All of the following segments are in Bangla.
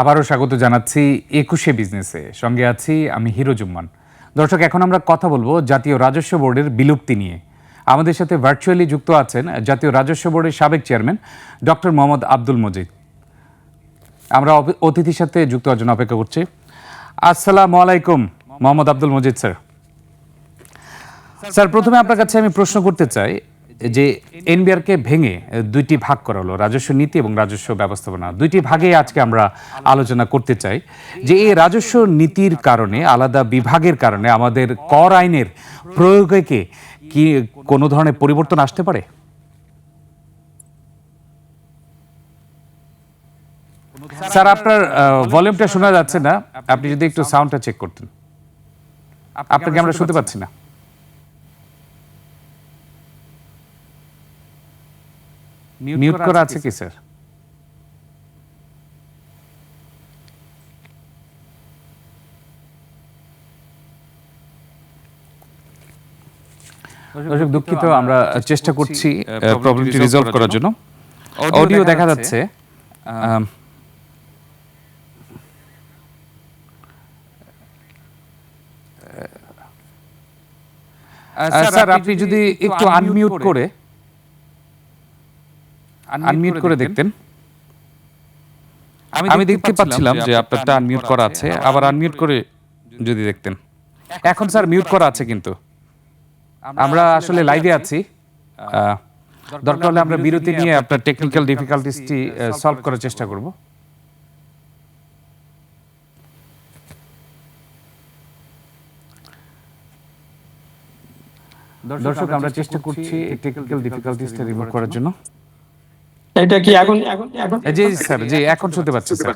আবারও স্বাগত জানাচ্ছি একুশে বিজনেসে। সঙ্গে আছি আমি হিরো জুম্মান। দর্শক, এখন আমরা কথা বলব জাতীয় রাজস্ব বোর্ডের বিলুপ্তি নিয়ে। আমাদের সাথে ভার্চুয়ালি যুক্ত আছেন জাতীয় রাজস্ব বোর্ডের সাবেক চেয়ারম্যান ডক্টর মোহাম্মদ আব্দুল মজিদ। আমরা অতিথির সাথে যুক্ত হওয়ার জন্য অপেক্ষা করছি। আসসালামু আলাইকুম, মোহাম্মদ আব্দুল মজিদ, স্যার। স্যার, প্রথমে আপনার কাছে আমি প্রশ্ন করতে চাই যে এনবিআরকে ভেঙে দুইটি ভাগ করা হলো, রাজস্ব নীতি এবং রাজস্ব ব্যবস্থাপনা। দুইটি ভাগে আজকে আমরা আলোচনা করতে চাই যে এই রাজস্ব নীতির কারণে, আলাদা বিভাগের কারণে আমাদের কর আইনের প্রয়োগে কি কোনো ধরনের পরিবর্তন আসতে পারে? স্যার, আপনার ভলিউমটা শোনা যাচ্ছে না। আপনি যদি একটু সাউন্ডটা চেক করতেন। আপনাকে আমরা শুনতে পাচ্ছি না। মিউট করা আছে কি স্যার? দর্শক দুঃখিত আমরা চেষ্টা করছি প্রবলেমটি রিজলভ করার জন্য। অডিও দেখা যাচ্ছে। স্যার আপনি যদি একটু আনমিউট করে আনমিউট করে দেখতেন। আমি দেখতে পাচ্ছিলাম যে আপনারটা আনমিউট করা আছে আবার আনমিউট করে যদি দেখতেন। এখন স্যার মিউট করা আছে কিন্তু। আমরা আসলে লাইভে আছি। দরকার হলে আমরা বিরতি নিয়ে আপনার টেকনিক্যাল ডিফিকাল্টিসটি সলভ করার চেষ্টা করব। দর্শক আমরা চেষ্টা করছি টেকনিক্যাল ডিফিকাল্টিসটা রিমুভ করার জন্য। এটা কি এখন এখন এখন জি স্যার জি এখন শুনতে পাচ্ছি স্যার।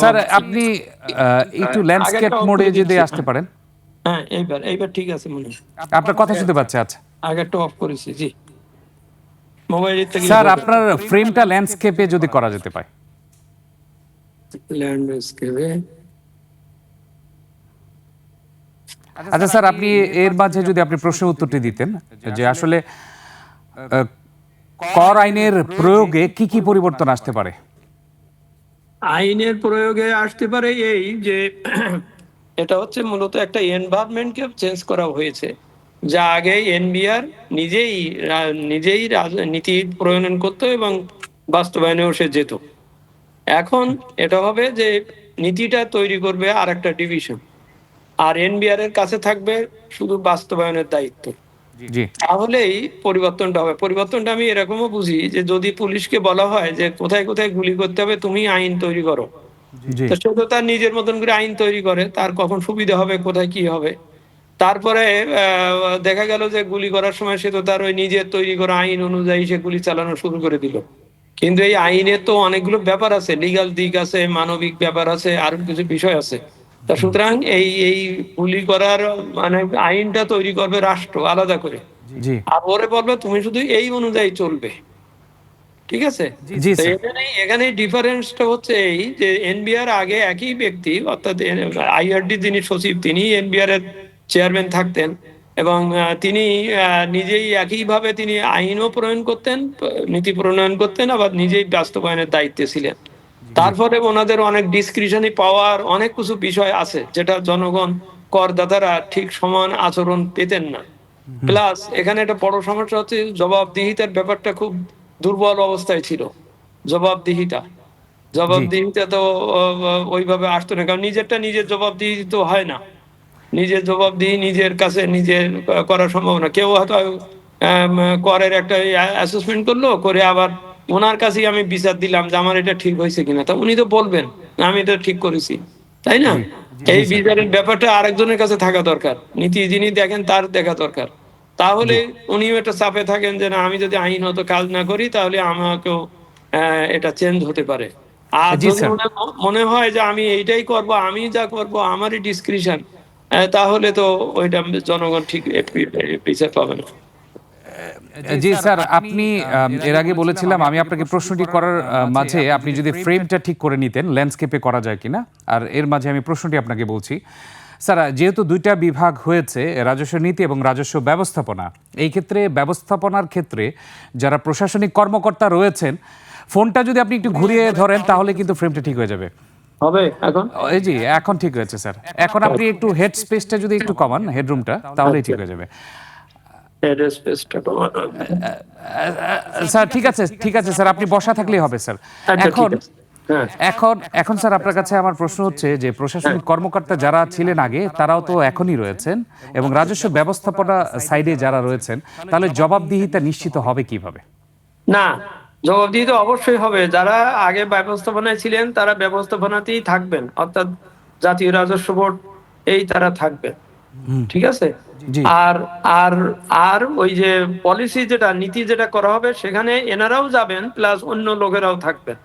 স্যার আপনি একটু ল্যান্ডস্কেপ মোডে যদি আসতে পারেন। হ্যাঁ এইবার এইবার ঠিক আছে মনে আপনার কথা শুনতে পাচ্ছি আচ্ছা। আগেরটা অফ করেছি জি। মোবাইলের থেকে স্যার আপনার ফ্রেমটা ল্যান্ডস্কেপে যদি করা যেতে পারে। ল্যান্ডস্কেপে আচ্ছা স্যার আপনি এর মাঝে যদি আপনি প্রশ্নের উত্তরটি দিতেন যে আসলে কর আইনের প্রয়োগে কি কি পরিবর্তন আসতে পারে? আইনের প্রয়োগে আসতে পারে এই যে, এটা হচ্ছে মূলত একটা এনভায়রনমেন্টকে চেঞ্জ করা হয়েছে। যা আগে এনবিআর নিজেই নিজেই নীতি প্রণয়ন করতো এবং বাস্তবায়নেও সে যেত। এখন এটা হবে যে নীতিটা তৈরি করবে আর একটা ডিভিশন আর এনবিআর এর কাছে থাকবে শুধু বাস্তবায়নের দায়িত্ব। তাহলেই পরিবর্তনটা হবে। পরিবর্তনটা আমি এরকমও বুঝি যে যদি পুলিশকে বলা হয় যে কোথায় কোথায় গুলি করতে হবে তুমি আইন তৈরি করো। তো সে তো তার নিজের মতন করে আইন তৈরি করে তার কখন সুবিধা হবে কোথায় কি হবে? তারপরে আহ, দেখা গেল যে গুলি করার সময় সে তো তার ওই নিজের তৈরি করা আইন অনুযায়ী সে গুলি চালানো শুরু করে দিল। কিন্তু এই আইনের তো অনেকগুলো ব্যাপার আছে লিগাল দিক আছে মানবিক ব্যাপার আছে আরও কিছু বিষয় আছে। তা সুতরাং এই এই গুলি করার মানে আইনটা তৈরি করবে রাষ্ট্র আলাদা করে। আর ওরে বলবে তুমি শুধু এই অনুযায়ী চলবে। ঠিক আছে? এখানে এখানে ডিফারেন্সটা হচ্ছে এই যে এনবিআর আগে একই ব্যক্তি অর্থাৎ আইআরডি যিনি সচিব তিনি এনবিআর এর চেয়ারম্যান থাকতেন এবং তিনি নিজেই একইভাবে তিনি আইনও প্রণয়ন করতেন নীতি প্রণয়ন করতেন আবার নিজেই বাস্তবায়নের দায়িত্বে ছিলেন। তারপরে ওনাদের অনেক ডিসক্রিশনারি পাওয়ার অনেক কিছু বিষয় আছে যেটা জনগণ করদাতারা ঠিক সমান আচরণ পেতেন না। প্লাস এখানে একটা বড় সমস্যা হচ্ছে জবাবদিহিতার ব্যাপারটা খুব দুর্বল অবস্থায় ছিল জবাবদিহিতা। জবাবদিহিতা তো ওইভাবে আসতো না কারণ নিজেরটা নিজের জবাবদিহি তো হয় না। নিজের জবাবদিহি নিজের কাছে নিজের করা সম্ভব না। কেউ হয়তো করের একটা অ্যাসেসমেন্ট করল করে আবার ওনার কাছেই আমি বিচার দিলাম যে আমার এটা ঠিক হয়েছে কিনা। তা উনি তো বলবেন আমি এটা ঠিক করেছি। তাই না? এই বিচারের ব্যাপারটা আরেকজনের কাছে থাকা দরকার। নীতি যিনি দেখেন তার দেখা দরকার। তাহলে উনিও একটা চাপে থাকেন যে না আমি যদি আইনত কাজ না করি তাহলে আমাকেও এটা চেঞ্জ হতে পারে। আর যদি মনে- মনে হয় যে আমি এইটাই করব আমি যা করব আমারই ডিসক্রিপশন তাহলে তো ওইটা জনগণ ঠিক বিচার পাবে না। জি স্যার আপনি এর আগে বলেছিলাম আমি আপনাকে প্রশ্নটি করার মাঝে আপনি যদি ফ্রেমটা ঠিক করে নিতেন ল্যান্ডস্কেপে করা যায় কিনা আর এর মাঝে আমি প্রশ্নটি আপনাকে বলছি। স্যার যেহেতু দুইটা বিভাগ হয়েছে রাজস্ব নীতি এবং রাজস্ব ব্যবস্থাপনা এই ক্ষেত্রে ব্যবস্থাপনার ক্ষেত্রে যারা প্রশাসনিক কর্মকর্তা রয়েছেন ফোনটা যদি আপনি একটু ঘুরিয়ে ধরেন তাহলে কিন্তু ফ্রেমটা ঠিক হয়ে যাবে। হবে এখন? এই জি এখন ঠিক হয়েছে স্যার। এখন আপনি একটু হেড স্পেসটা যদি একটু কমান হেডরুমটা তাহলেই ঠিক হয়ে যাবে। স্যার ঠিক আছে ঠিক আছে স্যার আপনি বসা থাকলেই হবে স্যার। আচ্ছা এখন হ্যাঁ। এখন এখন স্যার আপনার কাছে আমার প্রশ্ন হচ্ছে যে প্রশাসনিক কর্মকর্তা যারা ছিলেন আগে তারাও তো এখনই রয়েছেন এবং রাজস্ব ব্যবস্থাপনা সাইডে যারা রয়েছেন তাহলে জবাবদিহিতা নিশ্চিত হবে কীভাবে? না জবাবদিহি তো অবশ্যই হবে। যারা আগে ব্যবস্থাপনায় ছিলেন তারা ব্যবস্থাপনাতেই থাকবেন। অর্থাৎ জাতীয় রাজস্ব বোর্ড এই তারা থাকবেন। ঠিক আছে? আর আর আর ওই যে পলিসি যেটা নীতি যেটা করা হবে সেখানে এনারাও যাবেন প্লাস অন্য লোকেরাও থাকবেন।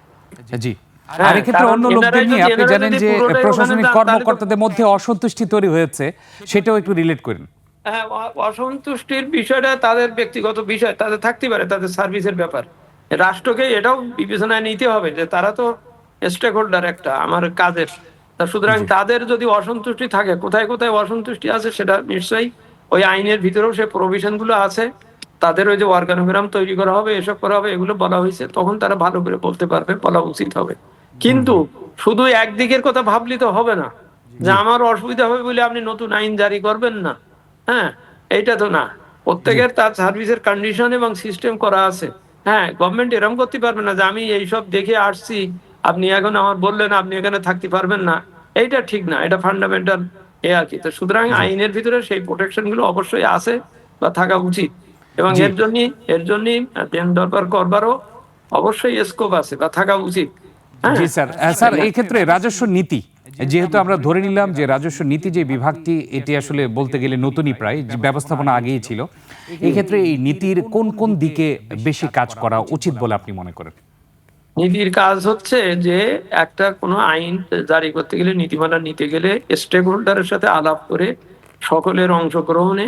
জি। হ্যাঁ, আর এক্ষেত্রে অন্য লোকদের নিয়ে আপনি জানেন যে প্রশাসনিক কর্মকর্তাদের মধ্যে অসন্তুষ্টি তৈরি হয়েছে সেটাও একটু রিলেট করেন। হ্যাঁ, অসন্তুষ্টির বিষয়টা তাদের ব্যক্তিগত বিষয় তাদের থাকতে পারে তাদের সার্ভিসের ব্যাপার। রাষ্ট্রকে এটাও বিবেচনায় নিতে হবে যে তারা তো স্টেক হোল্ডার একটা আমার কাজের। তা সুতরাং তাদের যদি অসন্তুষ্টি থাকে কোথায় কোথায় অসন্তুষ্টি আছে সেটা নিশ্চয়ই ওই আইনের ভিতরেও সে প্রভিশনগুলো আছে তাদের ওই যে অর্গানোগ্রাম তৈরি করা হবে এসব করা হবে এগুলো বলা হয়েছে তখন তারা ভালো করে বলতে পারবে বলা উচিত হবে। কিন্তু শুধু একদিকের কথা ভাবলে তো হবে না। যে আমার অসুবিধা হবে বলে আপনি নতুন আইন জারি করবেন না। হ্যাঁ এইটা তো না। প্রত্যেকের তার সার্ভিসের কন্ডিশন এবং সিস্টেম করা আছে। হ্যাঁ গভর্নমেন্ট এরকম করতে পারবে না যে আমি এইসব দেখে আসছি আপনি এখন আমার বললেন আপনি এখানে থাকতে পারবেন না। এইটা ঠিক না এটা ফান্ডামেন্টাল এ আর কি। তো সুতরাং আইনের ভিতরে সেই প্রোটেকশনগুলো অবশ্যই আছে বা থাকা উচিত। এবং এর জন্য এর জন্য দরবার করবারও অবশ্যই স্কোপ আছে বা থাকা উচিত। হ্যাঁ? জি স্যার। স্যার এই ক্ষেত্রে রাজস্ব নীতি যেহেতু আমরা ধরে নিলাম যে রাজস্ব নীতি যে বিভাগটি এটি আসলে বলতে গেলে নতুনই প্রায় ব্যবস্থাপনা আগেই ছিল এই ক্ষেত্রে এই নীতির কোন কোন দিকে বেশি কাজ করা উচিত বলে আপনি মনে করেন? নীতির কাজ হচ্ছে যে একটা কোনো আইন জারি করতে গেলে নীতিমালা নিতে গেলে স্টেক হোল্ডারের সাথে আলাপ করে সকলের অংশগ্রহণে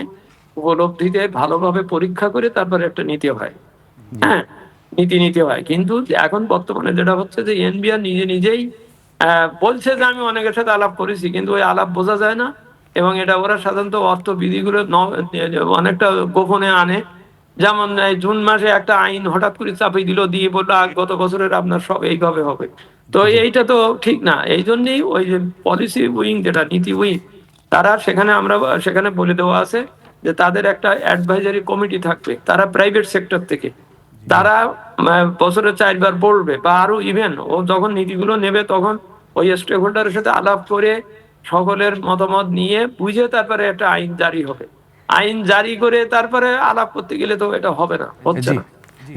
উপলব্ধিতে ভালোভাবে পরীক্ষা করে তারপরে একটা নীতি হয়। হ্যাঁ নীতি নিতে হয়। কিন্তু এখন বর্তমানে যেটা হচ্ছে যে এনবিআর নিজে নিজেই আহ, বলছে যে আমি অনেকের সাথে আলাপ করেছি কিন্তু ওই আলাপ বোঝা যায় না। এবং এটা ওরা সাধারণত অর্থ বিধিগুলো অনেকটা গোপনে আনে। যেমন এই জুন মাসে একটা আইন হঠাৎ করে চাপিয়ে দিল দিয়ে বলল "আগ গত বছরের আপনার সব এইভাবে হবে। তো এইটা তো ঠিক না। এই জন্যই ওই যে পলিসি উইং যেটা নীতি উইং তারা সেখানে আমরা সেখানে বলে দেওয়া আছে যে তাদের একটা অ্যাডভাইজারি কমিটি থাকবে তারা প্রাইভেট সেক্টর থেকে। তারা বছরে চারবার বলবে বা আরও ইভেন ও যখন নীতিগুলো নেবে তখন ওই স্টেক হোল্ডারের সাথে আলাপ করে সকলের মতামত নিয়ে বুঝে তারপরে একটা আইন জারি হবে। আইন জারি করে তারপরে আলাপ করতে গেলে তো এটা হবে না হচ্ছে না।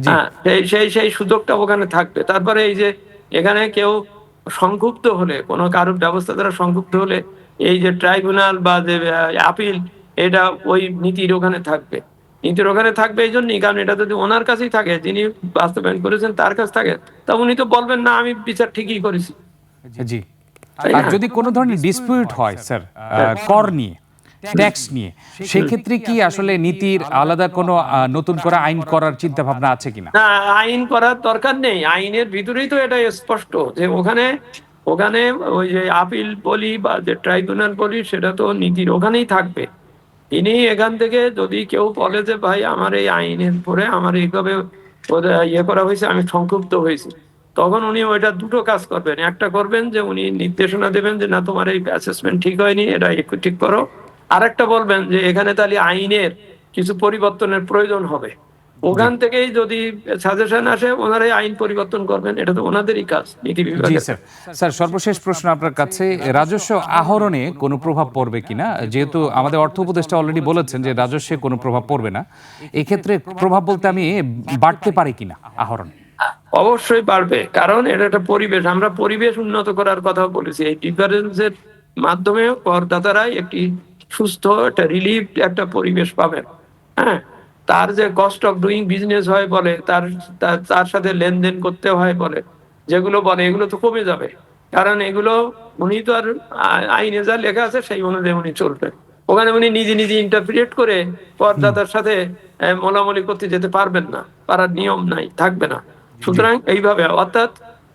হ্যাঁ সেই সেই সেই সুযোগটা ওখানে থাকবে। তারপরে এই যে এখানে কেউ সংক্ষুব্ধ হলে কোনো কারোর ব্যবস্থা দ্বারা সংক্ষুব্ধ হলে এই যে ট্রাইব্যুনাল বা যে আপিল এটা ওই নীতির ওখানে থাকবে। নীতির ওখানে থাকবে এই জন্যই কারণ এটা যদি ওনার কাছেই থাকে যিনি বাস্তবায়ন করেছেন তার কাছে থাকে তা উনি তো বলবেন না আমি বিচার ঠিকই করেছি। জি। আর যদি কোনো ধরনের ডিসপিউট হয় স্যার কর নিয়ে ট্যাক্স নিয়ে। সেক্ষেত্রে কি আসলে নীতির আলাদা কোনো নতুন করে আইন করার চিন্তা ভাবনা আছে কিনা? না আইন করার দরকার নেই। আইনের ভিতরেই তো এটা স্পষ্ট যে ওখানে ওখানে ওই যে আপিল বলি বা যে ট্রাইব্যুনাল বলি সেটা তো নীতির ওখানেই থাকবে। তিনি এখান থেকে যদি কেউ বলে যে ভাই আমার এই আইনের পরে আমার এইভাবে ওদের ইয়ে করা হয়েছে আমি সংক্ষুব্ধ হয়েছি। তখন উনি ওইটা দুটো কাজ করবেন। একটা করবেন যে উনি নির্দেশনা দেবেন যে না তোমার এই অ্যাসেসমেন্ট ঠিক হয়নি এটা একটু ঠিক করো। আরেকটা বলবেন যে এখানে তাহলে আইনের কিছু পরিবর্তনের প্রয়োজন হবে। ওখান থেকেই যদি সাজেশন আসে ওনারাই আইন পরিবর্তন করবেন এটা তো ওনাদেরই কাজ নীতি জি বিভাগের। স্যার। সর্বশেষ প্রশ্ন আপনার কাছে রাজস্ব আহরণে কোনো প্রভাব পড়বে কিনা? যেহেতু আমাদের অর্থ উপদেষ্টা অলরেডি বলেছেন যে রাজস্বে কোনো প্রভাব পড়বে না। এক্ষেত্রে প্রভাব বলতে আমি বাড়তে পারে কিনা আহরণ? অবশ্যই পারবে কারণ এটা একটা পরিবেশ। আমরা পরিবেশ উন্নত করার কথা বলেছি। এই ডিফারেন্সের মাধ্যমে করদাতারা একটি সুস্থ একটা রিলিফ একটা পরিবেশ পাবেন। হ্যাঁ? তার যে কস্ট অফ ডুইং বিজনেস হয় বলে তার তার- সাথে লেনদেন করতে হয় বলে যেগুলো বলে এগুলো তো কমে যাবে। কারণ এগুলো উনি তো আর আইনে যা লেখা আছে সেই অনুযায়ী উনি চলবেন। ওখানে উনি নিজে নিজে ইন্টারপ্রিট করে করদাতার সাথে মোলামুলি করতে যেতে পারবেন না। পারার নিয়ম নাই থাকবে না। সুতরাং এইভাবে অর্থাৎ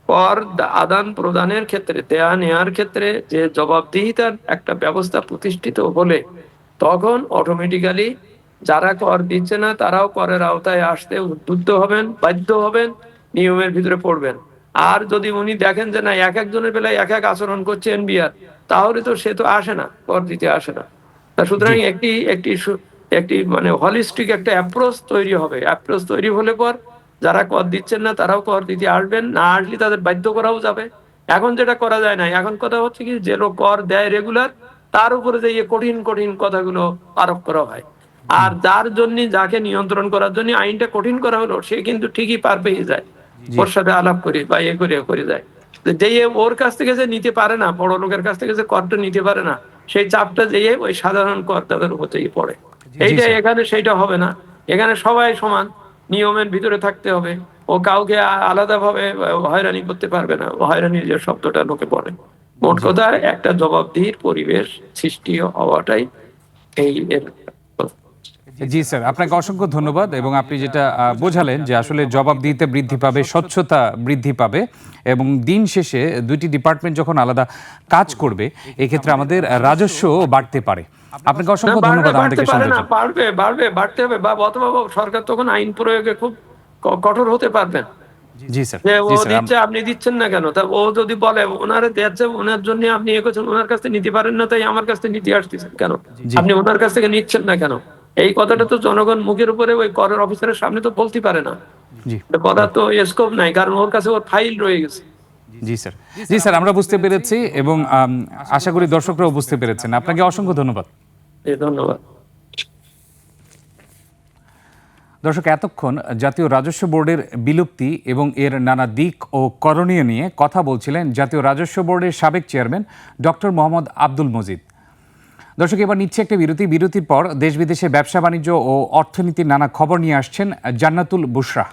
কর আদান প্রদানের ক্ষেত্রে দেয়া নেয়ার ক্ষেত্রে যে জবাবদিহিতার একটা ব্যবস্থা প্রতিষ্ঠিত হলে তখন অটোমেটিক্যালি যারা কর দিচ্ছে না তারাও করের আওতায় আসতে উদ্বুদ্ধ হবেন বাধ্য হবেন নিয়মের ভিতরে পড়বেন। আর যদি উনি দেখেন যে না এক একজনের বেলায় এক এক আচরণ করছে এনবিআর তাহলে তো সে তো আসে না কর দিতে আসে না। তা সুতরাং একটি একটি একটি মানে হলিস্টিক একটা অ্যাপ্রোচ তৈরি হবে। অ্যাপ্রোচ তৈরি হলে পর যারা কর দিচ্ছেন না তারাও কর দিতে আসবেন না আসলে তাদের বাধ্য করাও যাবে। এখন যেটা করা যায় না এখন কথা হচ্ছে কি যে লোক কর দেয় রেগুলার তার উপরে যে এই কঠিন কঠিন কথাগুলো আরোপ করা হয়। আর যার জন্য যাকে নিয়ন্ত্রণ করার জন্য আইনটা কঠিন করা হলো সে কিন্তু ঠিকই পার পেয়ে যায়। ওর সাথে আলাপ করে বা এ করে করে যায়। যে ওর কাছ থেকে যে নিতে পারে না বড় লোকের কাছ থেকে যে করটা নিতে পারে না সেই চাপটা যেয়ে ওই সাধারণ করদাতার উপর থেকে পড়ে। এইটা এখানে সেইটা হবে না। এখানে সবাই সমান। নিয়মের ভিতরে থাকতে হবে। ও কাউকে আলাদা ভাবে হয়রানি করতে পারবে না। ও হয়রানির যে শব্দটা লোকে বলে। মোট কথা, একটা জবাবদিহির পরিবেশ সৃষ্টি হওয়াটাই এই এর জি স্যার আপনাকে অসংখ্য ধন্যবাদ এবং আপনি যেটা বোঝালেন যে আসলে জবাবদিহিতে বৃদ্ধি পাবে স্বচ্ছতা বৃদ্ধি পাবে এবং দিন শেষে দুইটি ডিপার্টমেন্ট যখন আলাদা কাজ করবে এক্ষেত্রে আমাদের রাজস্ব বাড়তে পারে। আপনাকে অসংখ্য ধন্যবাদ আমাদেরকে বাড়বে বাড়বে বাড়তে হবে বা অথবা সরকার তখন আইন প্রয়োগে খুব কঠোর হতে পারবেন জি স্যার ও দিচ্ছে আপনি দিচ্ছেন না কেন? তা ও যদি বলে ওনারে দিচ্ছে ওনার জন্য আপনি এ করছেন ওনার কাছ থেকে নিতে পারেন না তাই আমার কাছ থেকে নিতে আসতেছেন কেন? আপনি ওনার কাছ থেকে নিচ্ছেন না কেন? এই কথাটা তো জনগণ মুখের উপরে ওই করের অফিসারের সামনে তো বলতে পারে না। বলার তো স্কোপ নাই কারণ ওর কাছে ওর ফাইল রয়ে গেছে। জি স্যার জি স্যার আমরা বুঝতে পেরেছি এবং আশা করি দর্শকরাও বুঝতে পেরেছেন। আপনাকে অসংখ্য ধন্যবাদ। ধন্যবাদ। দর্শক এতক্ষণ জাতীয় রাজস্ব বোর্ডের বিলুপ্তি এবং এর নানা দিক ও করণীয় নিয়ে কথা বলছিলেন জাতীয় রাজস্ব বোর্ডের সাবেক চেয়ারম্যান ডক্টর মোহাম্মদ আব্দুল মজিদ। দর্শক, এবার নিচ্ছে একটা বিরতি। বিরতির পর দেশ বিদেশে ব্যবসা বাণিজ্য ও অর্থনীতির নানা খবর নিয়ে আসছেন জান্নাতুল বুশরা।